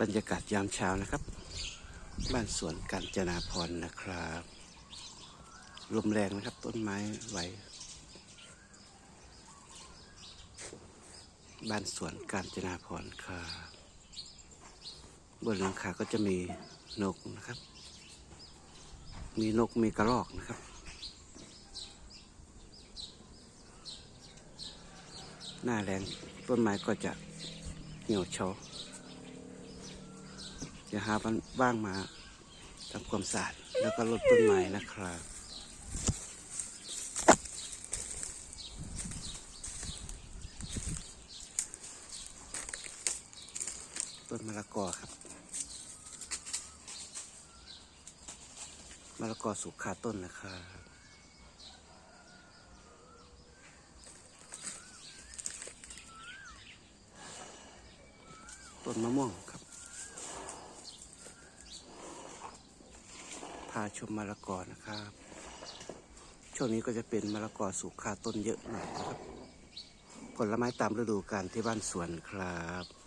บรรยากาศยามเช้านะครับ บ้านสวนกาญจนาพรนะครับ ลมแรงนะครับต้นไม้ไหวบ้านสวนกาญจนาพรครับบนหลังคาก็จะมีนกนะครับ มีนกมีกระรอกนะครับ หน้าแรงต้นไม้ก็จะเหี่ยวเฉา จะหาวันว่างมาทำความสะอาดแล้วก็ลดต้นไม้นะครับต้นมะละกอครับมะละกอสุกขาต้นนะครับต้นมะม่วงครับ พาชมมะละกอนะครับ ช่วงนี้ก็จะเป็นมะละกอสุกขาต้นเยอะหน่อยนะครับ ผลไม้ตามฤดูกาลที่บ้านสวนครับ